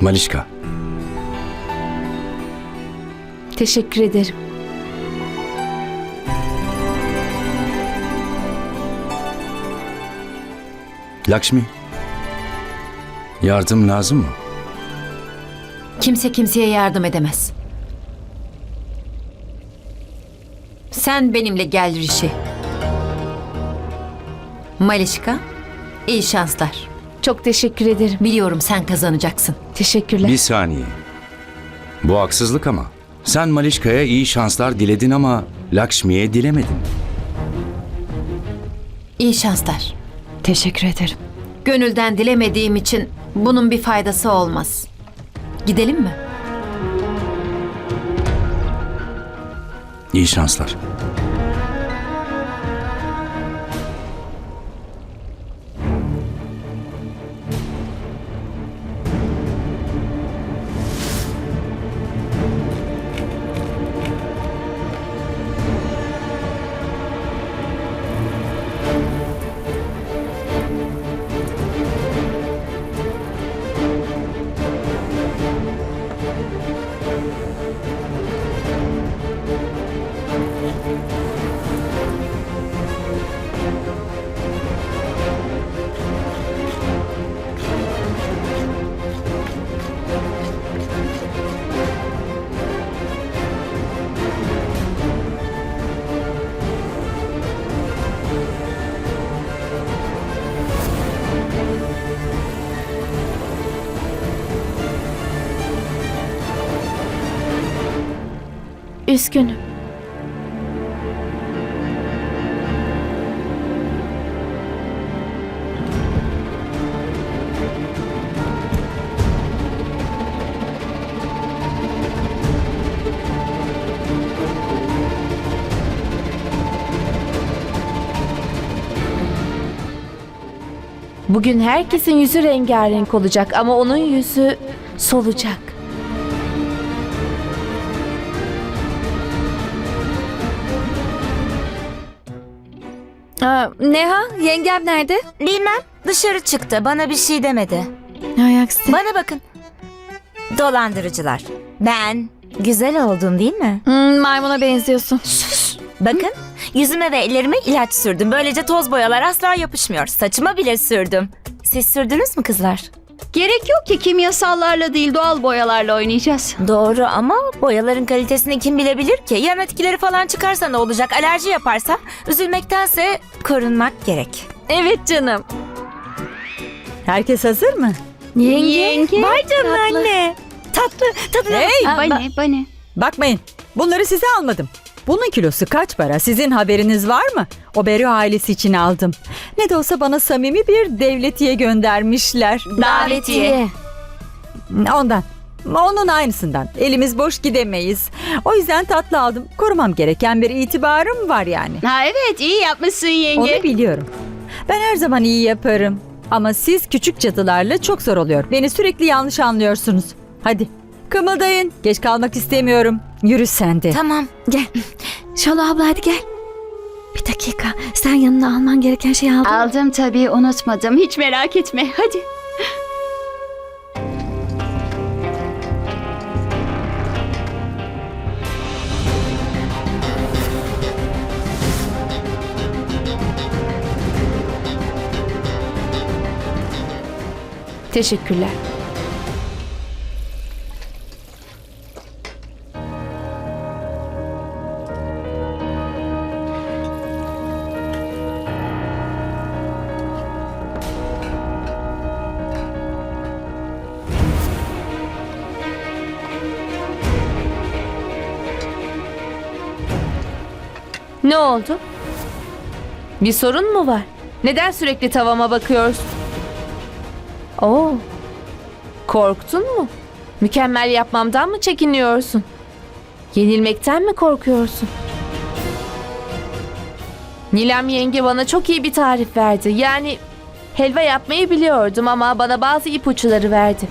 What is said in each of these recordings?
Malişka, Teşekkür ederim. Lakshmi. Yardım lazım mı? Kimse kimseye yardım edemez. Sen benimle gel Rişi. Malişka, iyi şanslar. Çok teşekkür ederim. Biliyorum sen kazanacaksın. Teşekkürler. Bir saniye. Bu haksızlık ama. Sen Malişka'ya iyi şanslar diledin ama Lakshmi'ye dilemedin. İyi şanslar. Teşekkür ederim. Gönülden dilemediğim için bunun bir faydası olmaz. Gidelim mi? İyi şanslar. Üzgünüm. Bugün herkesin yüzü rengarenk olacak ama onun yüzü solacak. Aa, Neha, yengem nerede? Bilmem. Dışarı çıktı. Bana bir şey demedi. Ay aksi. Bana bakın. Dolandırıcılar. Ben güzel oldum değil mi? Hmm, maymuna benziyorsun. Bakın. Yüzüme ve ellerime ilaç sürdüm. Böylece toz boyalar asla yapışmıyor. Saçıma bile sürdüm. Siz sürdünüz mü kızlar? Gerek yok ki kimyasallarla değil doğal boyalarla oynayacağız. Doğru ama boyaların kalitesini kim bilebilir ki? Yan etkileri falan çıkarsa ne olacak? Alerji yaparsa üzülmektense korunmak gerek. Evet canım. Herkes hazır mı? Yenge. Vay canına anne. Tatlı, tadı Hey! Aa, Bane, bane. Bakmayın. Bunları size almadım. Bunun kilosu kaç para? Sizin haberiniz var mı? O Berio ailesi için aldım. Ne de olsa bana samimi bir devletiye göndermişler. Davetiye. Ondan. Onun aynısından. Elimiz boş gidemeyiz. O yüzden tatlı aldım. Korumam gereken bir itibarım var yani. Ha evet iyi yapmışsın Onu yenge. biliyorum. Ben her zaman iyi yaparım. Ama siz küçük cadılarla çok zor oluyor. Beni sürekli yanlış anlıyorsunuz. Hadi kımıldayın. Geç kalmak istemiyorum. Yürü sen de. Tamam. Gel. Şalo abla hadi gel. Bir dakika. Sen yanına alman gereken şeyi aldın. mı? Aldım tabii unutmadım. Hiç merak etme. Hadi. Teşekkürler. Ne oldu? Bir sorun mu var? Neden sürekli tavama bakıyorsun? Oo. Korktun mu? Mükemmel yapmamdan mı çekiniyorsun? Yenilmekten mi korkuyorsun? Nilem yenge bana çok iyi bir tarif verdi. Yani helva yapmayı biliyordum ama bana bazı ipuçları verdi.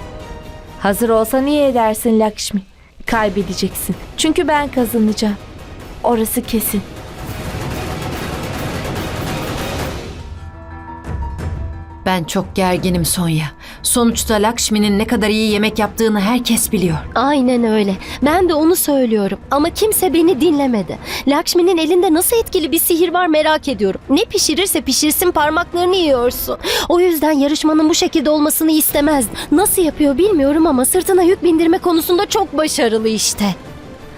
Hazır olsa niye edersin Lakşmi? Kaybedeceksin. Çünkü ben kazanacağım. Orası kesin. Ben çok gerginim Sonya. Sonuçta Lakshmi'nin ne kadar iyi yemek yaptığını herkes biliyor. Aynen öyle. Ben de onu söylüyorum. Ama kimse beni dinlemedi. Lakshmi'nin elinde nasıl etkili bir sihir var merak ediyorum. Ne pişirirse pişirsin parmaklarını yiyorsun. O yüzden yarışmanın bu şekilde olmasını istemezdim. Nasıl yapıyor bilmiyorum ama sırtına yük bindirme konusunda çok başarılı işte.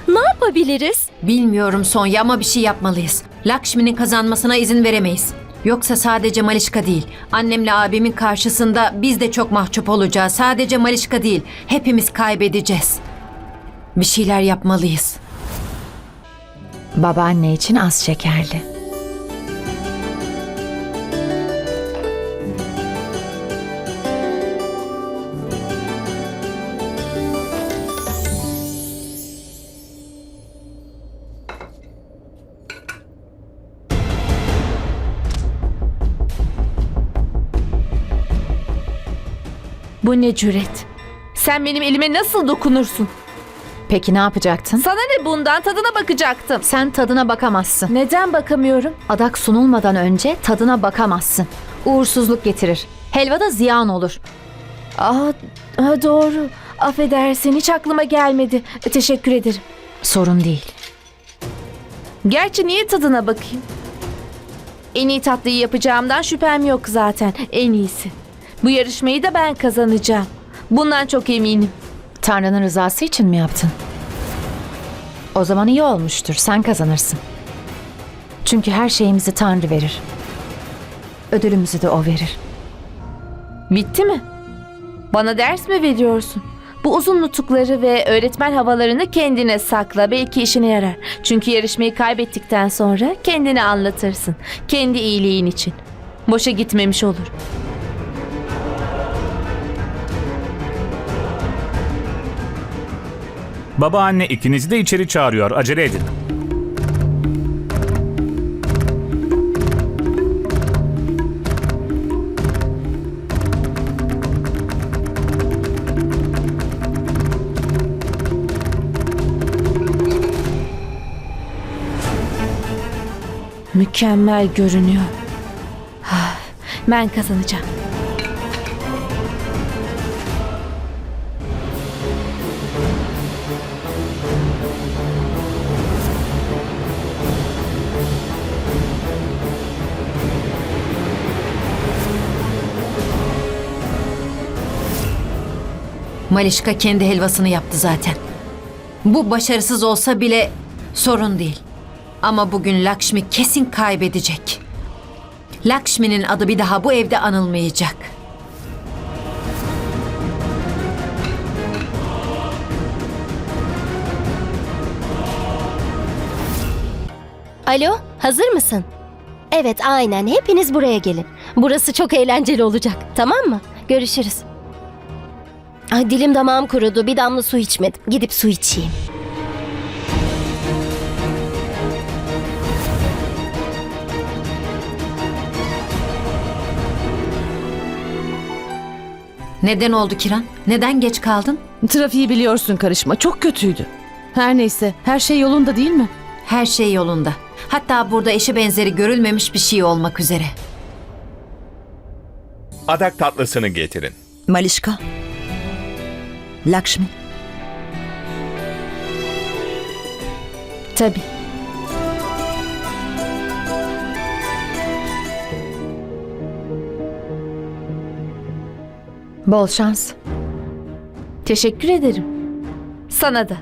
Ne yapabiliriz? Bilmiyorum Sonya ama bir şey yapmalıyız. Lakshmi'nin kazanmasına izin veremeyiz. Yoksa sadece Malişka değil, annemle abimin karşısında biz de çok mahcup olacağız. Sadece Malişka değil, hepimiz kaybedeceğiz. Bir şeyler yapmalıyız. Babaanne için az şekerli. Bu ne cüret? Sen benim elime nasıl dokunursun? Peki ne yapacaktın? Sana ne bundan tadına bakacaktım. Sen tadına bakamazsın. Neden bakamıyorum? Adak sunulmadan önce tadına bakamazsın. Uğursuzluk getirir. Helva da ziyan olur. Aa, ha, doğru. Affedersin hiç aklıma gelmedi. Teşekkür ederim. Sorun değil. Gerçi niye tadına bakayım? En iyi tatlıyı yapacağımdan şüphem yok zaten. En iyisi. Bu yarışmayı da ben kazanacağım. Bundan çok eminim. Tanrı'nın rızası için mi yaptın? O zaman iyi olmuştur. Sen kazanırsın. Çünkü her şeyimizi Tanrı verir. Ödülümüzü de O verir. Bitti mi? Bana ders mi veriyorsun? Bu uzun nutukları ve öğretmen havalarını kendine sakla. Belki işine yarar. Çünkü yarışmayı kaybettikten sonra kendini anlatırsın. Kendi iyiliğin için. Boşa gitmemiş olur. Babaanne ikinizi de içeri çağırıyor. Acele edin. Mükemmel görünüyor. Ah, Ben kazanacağım. Malişka kendi helvasını yaptı zaten. Bu başarısız olsa bile sorun değil. Ama bugün Lakshmi kesin kaybedecek. Lakshmi'nin adı bir daha bu evde anılmayacak. Alo, hazır mısın? Evet, aynen. Hepiniz buraya gelin. Burası çok eğlenceli olacak. Tamam mı? Görüşürüz. Ay dilim damağım kurudu. Bir damla su içmedim. Gidip su içeyim. Neden oldu Kiran? Neden geç kaldın? Trafiği biliyorsun karışma. Çok kötüydü. Her neyse, her şey yolunda değil mi? Her şey yolunda. Hatta burada eşi benzeri görülmemiş bir şey olmak üzere. Adak tatlısını getirin. Malişka. Lakshmi. Tabii. Bol şans. Teşekkür ederim. Sana da.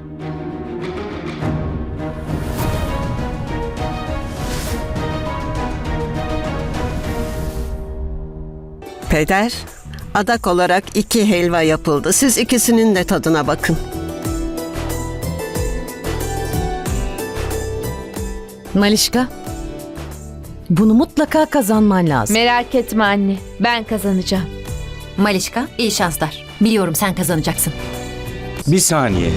Peder, adak olarak iki helva yapıldı. Siz ikisinin de tadına bakın. Malişka. Bunu mutlaka kazanman lazım. Merak etme anne. Ben kazanacağım. Malişka, iyi şanslar. Biliyorum sen kazanacaksın. Bir saniye.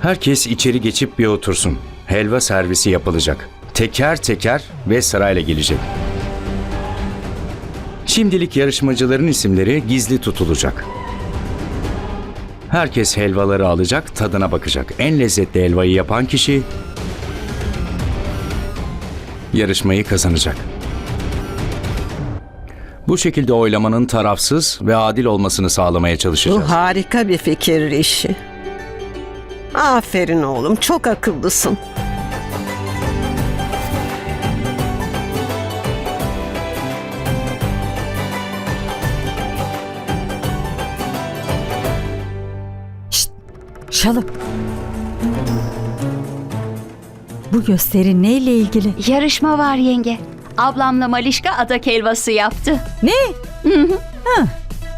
Herkes içeri geçip bir otursun. Helva servisi yapılacak. Teker teker ve sırayla gelecek. Şimdilik yarışmacıların isimleri gizli tutulacak. Herkes helvaları alacak, tadına bakacak. En lezzetli helvayı yapan kişi yarışmayı kazanacak. Bu şekilde oylamanın tarafsız ve adil olmasını sağlamaya çalışacağız. Bu harika bir fikir işi. Aferin oğlum, çok akıllısın. Şalım. Bu gösteri neyle ilgili? Yarışma var yenge. Ablamla Malişka adak helvası yaptı. Ne? Ha,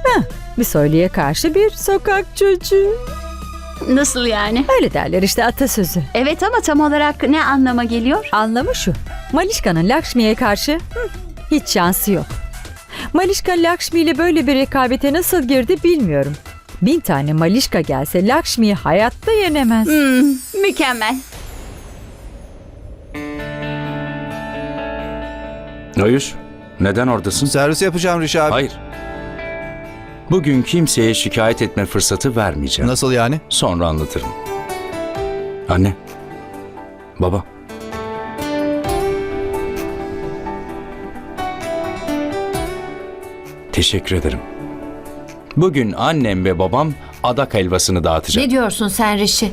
ha. Bir söyleye karşı bir sokak çocuğu. Nasıl yani? Öyle derler işte atasözü. Evet ama tam olarak ne anlama geliyor? Anlamı şu. Malişka'nın Lakshmi'ye karşı hı, hiç şansı yok. Malişka Lakshmi ile böyle bir rekabete nasıl girdi bilmiyorum. Bin tane Malişka gelse Lakshmi'yi hayatta yenemez. Hmm, mükemmel. Ayuş, neden oradasın? Servis yapacağım Rişi abi. Hayır. Bugün kimseye şikayet etme fırsatı vermeyeceğim. Nasıl yani? Sonra anlatırım. Anne. Baba. Teşekkür ederim. Bugün annem ve babam adak helvasını dağıtacak. Ne diyorsun sen Rişi?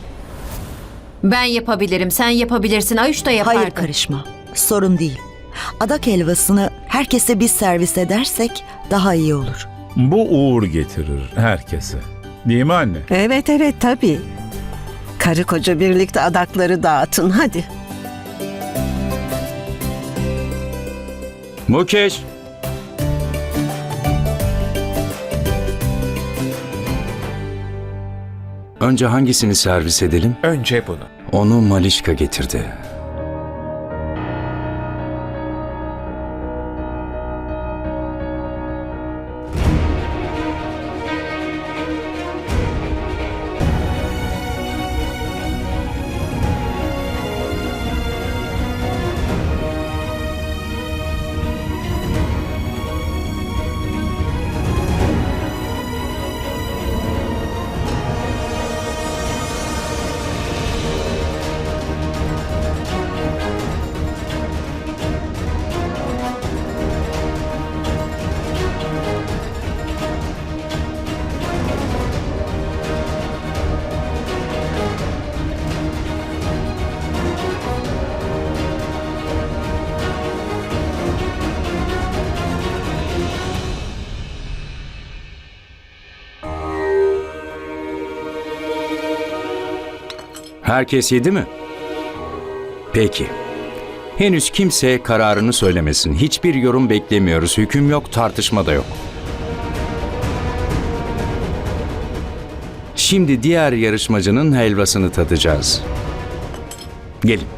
Ben yapabilirim, sen yapabilirsin. Ayuş da yapardı. Hayır karışma. Sorun değil. Adak helvasını herkese biz servis edersek daha iyi olur. Bu uğur getirir herkese. Değil mi anne? Evet evet tabii. Karı koca birlikte adakları dağıtın hadi. Mukesh. Önce hangisini servis edelim? Önce bunu. Onu Malişka getirdi. Herkes yedi mi? Peki. Henüz kimse kararını söylemesin. Hiçbir yorum beklemiyoruz. Hüküm yok, tartışma da yok. Şimdi diğer yarışmacının helvasını tadacağız. Gelin.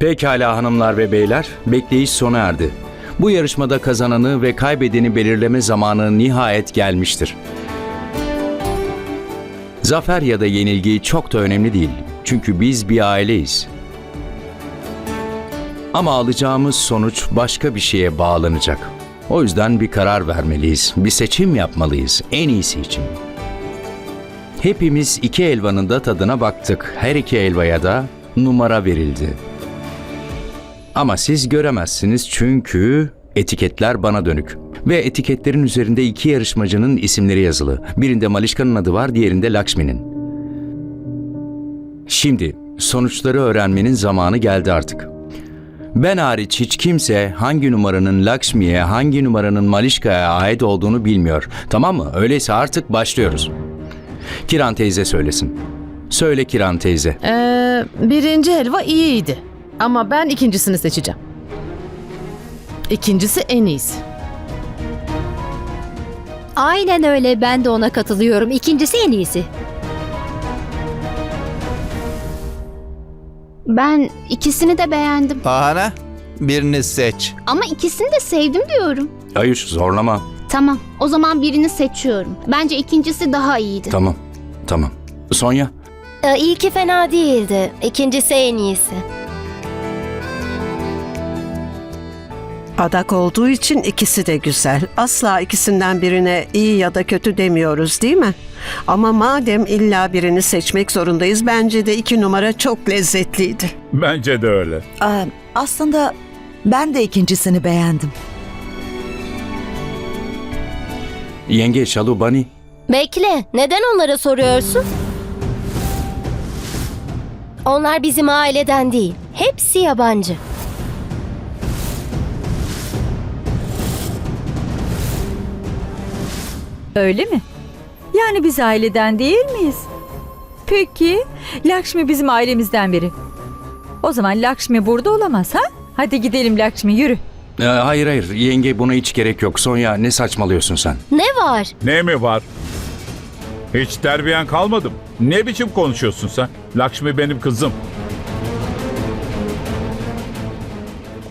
Pekala hanımlar ve beyler, bekleyiş sona erdi. Bu yarışmada kazananı ve kaybedeni belirleme zamanı nihayet gelmiştir. Zafer ya da yenilgi çok da önemli değil. Çünkü biz bir aileyiz. Ama alacağımız sonuç başka bir şeye bağlanacak. O yüzden bir karar vermeliyiz. Bir seçim yapmalıyız en iyisi için. Hepimiz iki elvanın da tadına baktık. Her iki elvaya da numara verildi. Ama siz göremezsiniz çünkü etiketler bana dönük. Ve etiketlerin üzerinde iki yarışmacının isimleri yazılı. Birinde Malişka'nın adı var, diğerinde Lakshmi'nin. Şimdi sonuçları öğrenmenin zamanı geldi artık. Ben hariç hiç kimse hangi numaranın Lakshmi'ye, hangi numaranın Malişka'ya ait olduğunu bilmiyor. Tamam mı? Öyleyse artık başlıyoruz. Kiran teyze söylesin. Söyle Kiran teyze. Ee, birinci helva iyiydi. Ama ben ikincisini seçeceğim. İkincisi en iyisi. Aynen öyle ben de ona katılıyorum. İkincisi en iyisi. Ben ikisini de beğendim. Ahana birini seç. Ama ikisini de sevdim diyorum. Ayuş zorlama. Tamam o zaman birini seçiyorum. Bence ikincisi daha iyiydi. Tamam. Tamam. Sonya. Ee, ilki fena değildi. İkincisi en iyisi. Adak olduğu için ikisi de güzel. Asla ikisinden birine iyi ya da kötü demiyoruz değil mi? Ama madem illa birini seçmek zorundayız bence de iki numara çok lezzetliydi. Bence de öyle. Aa, aslında ben de ikincisini beğendim. Yenge Şalu Bani. Bekle neden onlara soruyorsun? Onlar bizim aileden değil. Hepsi yabancı. Öyle mi? Yani biz aileden değil miyiz? Peki, Lakshmi bizim ailemizden biri. O zaman Lakshmi burada olamaz ha? Hadi gidelim Lakshmi yürü. Ee, hayır hayır yenge buna hiç gerek yok. Sonya ne saçmalıyorsun sen? Ne var? Ne mi var? Hiç terbiyen kalmadı mı? Ne biçim konuşuyorsun sen? Lakşmi benim kızım.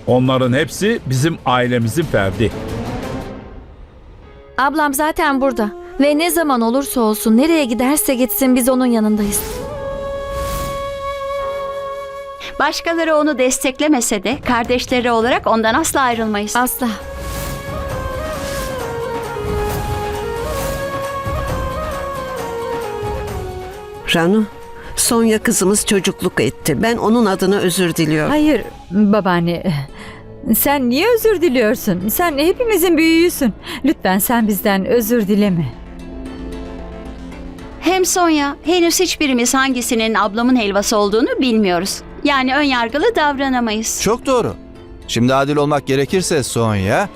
Onların hepsi bizim ailemizin ferdi. Ablam zaten burada. Ve ne zaman olursa olsun nereye giderse gitsin biz onun yanındayız. Başkaları onu desteklemese de kardeşleri olarak ondan asla ayrılmayız. Asla. Ranu, Sonya kızımız çocukluk etti. Ben onun adına özür diliyorum. Hayır babaanne. Sen niye özür diliyorsun? Sen hepimizin büyüğüsün. Lütfen sen bizden özür dileme. Hem Sonya henüz hiçbirimiz hangisinin ablamın helvası olduğunu bilmiyoruz. Yani ön yargılı davranamayız. Çok doğru. Şimdi adil olmak gerekirse Sonya,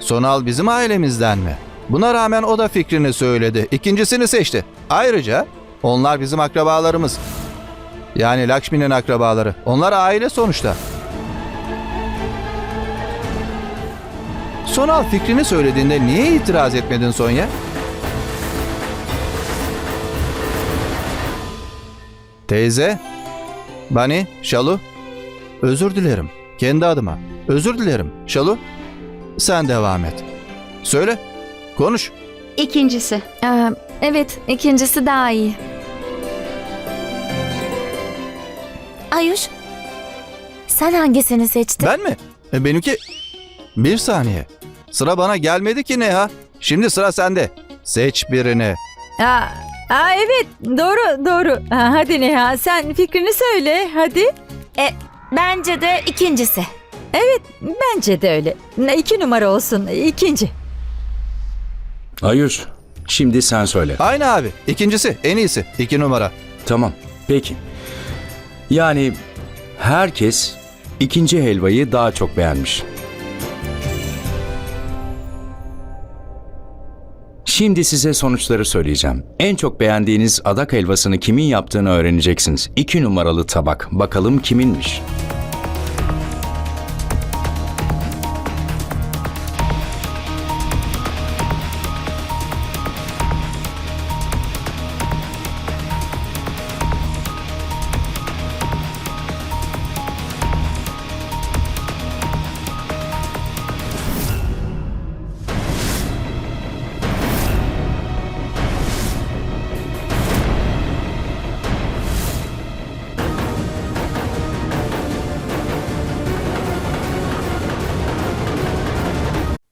Sonal bizim ailemizden mi? Buna rağmen o da fikrini söyledi. İkincisini seçti. Ayrıca onlar bizim akrabalarımız. Yani Lakshmi'nin akrabaları. Onlar aile sonuçta. Sonal fikrini söylediğinde niye itiraz etmedin Sonya? Teyze, Bani, Şalu, özür dilerim. Kendi adıma. Özür dilerim. Şalu, sen devam et. Söyle, konuş. İkincisi. Ee, evet ikincisi daha iyi. Ayuş. Sen hangisini seçtin? Ben mi? E, benimki... Bir saniye. Sıra bana gelmedi ki Neha. Şimdi sıra sende. Seç birini. Aa, aa evet doğru doğru. Ha, hadi Neha sen fikrini söyle hadi. E, bence de ikincisi. Evet bence de öyle. İki numara olsun ikinci. Ayuş şimdi sen söyle. Aynı abi. İkincisi, en iyisi. İki numara. Tamam peki. Yani herkes ikinci helvayı daha çok beğenmiş. Şimdi size sonuçları söyleyeceğim. En çok beğendiğiniz adak helvasını kimin yaptığını öğreneceksiniz. İki numaralı tabak. Bakalım kiminmiş?